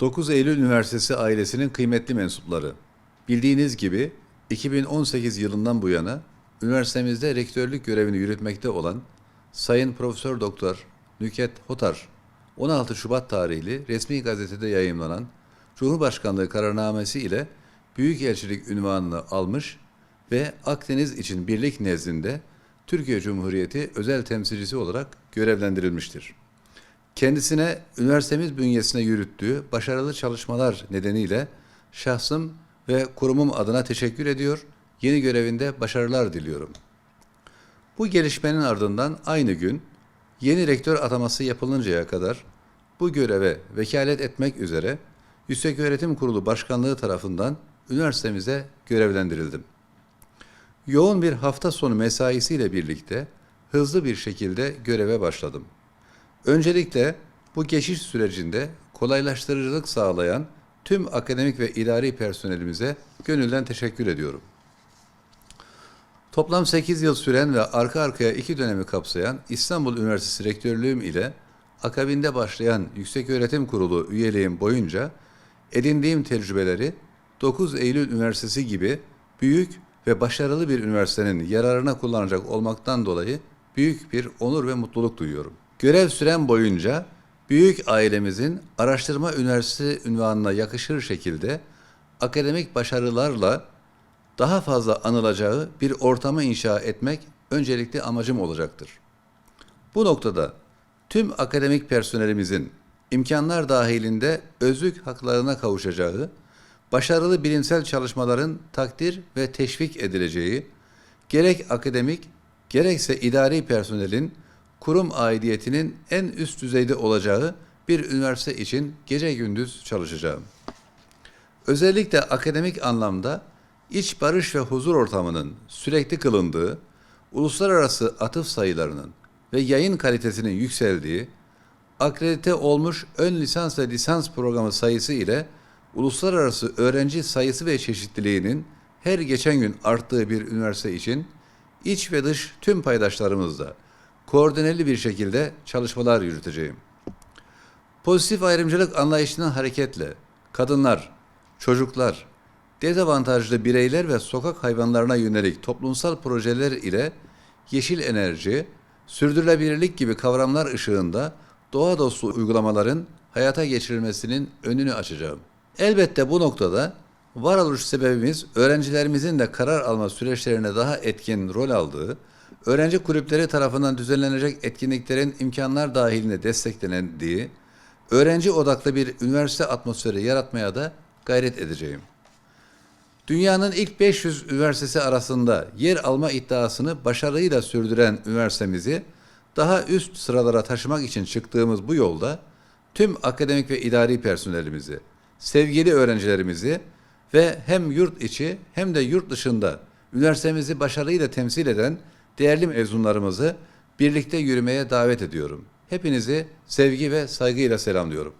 9 Eylül Üniversitesi ailesinin kıymetli mensupları. Bildiğiniz gibi 2018 yılından bu yana üniversitemizde rektörlük görevini yürütmekte olan Sayın Profesör Doktor Nüket Hotar 16 Şubat tarihli resmi gazetede yayımlanan Cumhurbaşkanlığı kararnamesi ile Büyükelçilik ünvanını almış ve Akdeniz için birlik nezdinde Türkiye Cumhuriyeti özel temsilcisi olarak görevlendirilmiştir. Kendisine üniversitemiz bünyesinde yürüttüğü başarılı çalışmalar nedeniyle şahsım ve kurumum adına teşekkür ediyor, yeni görevinde başarılar diliyorum. Bu gelişmenin ardından aynı gün yeni rektör ataması yapılıncaya kadar bu göreve vekalet etmek üzere Yükseköğretim Kurulu Başkanlığı tarafından üniversitemize görevlendirildim. Yoğun bir hafta sonu mesaisiyle birlikte hızlı bir şekilde göreve başladım. Öncelikle bu geçiş sürecinde kolaylaştırıcılık sağlayan tüm akademik ve idari personelimize gönülden teşekkür ediyorum. Toplam 8 yıl süren ve arka arkaya iki dönemi kapsayan İstanbul Üniversitesi rektörlüğüm ile akabinde başlayan Yükseköğretim Kurulu üyeliğim boyunca edindiğim tecrübeleri 9 Eylül Üniversitesi gibi büyük ve başarılı bir üniversitenin yararına kullanacak olmaktan dolayı büyük bir onur ve mutluluk duyuyorum. Görev süren boyunca büyük ailemizin araştırma üniversitesi ünvanına yakışır şekilde akademik başarılarla daha fazla anılacağı bir ortamı inşa etmek öncelikli amacım olacaktır. Bu noktada tüm akademik personelimizin imkanlar dahilinde özlük haklarına kavuşacağı, başarılı bilimsel çalışmaların takdir ve teşvik edileceği, gerek akademik gerekse idari personelin kurum aidiyetinin en üst düzeyde olacağı bir üniversite için gece gündüz çalışacağım. Özellikle akademik anlamda iç barış ve huzur ortamının sürekli kılındığı, uluslararası atıf sayılarının ve yayın kalitesinin yükseldiği, akredite olmuş ön lisans ve lisans programı sayısı ile uluslararası öğrenci sayısı ve çeşitliliğinin her geçen gün arttığı bir üniversite için iç ve dış tüm paydaşlarımızla koordineli bir şekilde çalışmalar yürüteceğim. Pozitif ayrımcılık anlayışından hareketle kadınlar, çocuklar, dezavantajlı bireyler ve sokak hayvanlarına yönelik toplumsal projeler ile yeşil enerji, sürdürülebilirlik gibi kavramlar ışığında doğa dostu uygulamaların hayata geçirilmesinin önünü açacağım. Elbette bu noktada varoluş sebebimiz öğrencilerimizin de karar alma süreçlerine daha etkin rol aldığı, öğrenci kulüpleri tarafından düzenlenecek etkinliklerin imkanlar dahilinde desteklendiği, öğrenci odaklı bir üniversite atmosferi yaratmaya da gayret edeceğim. Dünyanın ilk 500 üniversitesi arasında yer alma iddiasını başarıyla sürdüren üniversitemizi daha üst sıralara taşımak için çıktığımız bu yolda tüm akademik ve idari personelimizi, sevgili öğrencilerimizi ve hem yurt içi hem de yurt dışında üniversitemizi başarıyla temsil eden değerli mezunlarımızı birlikte yürümeye davet ediyorum. Hepinizi sevgi ve saygıyla selamlıyorum.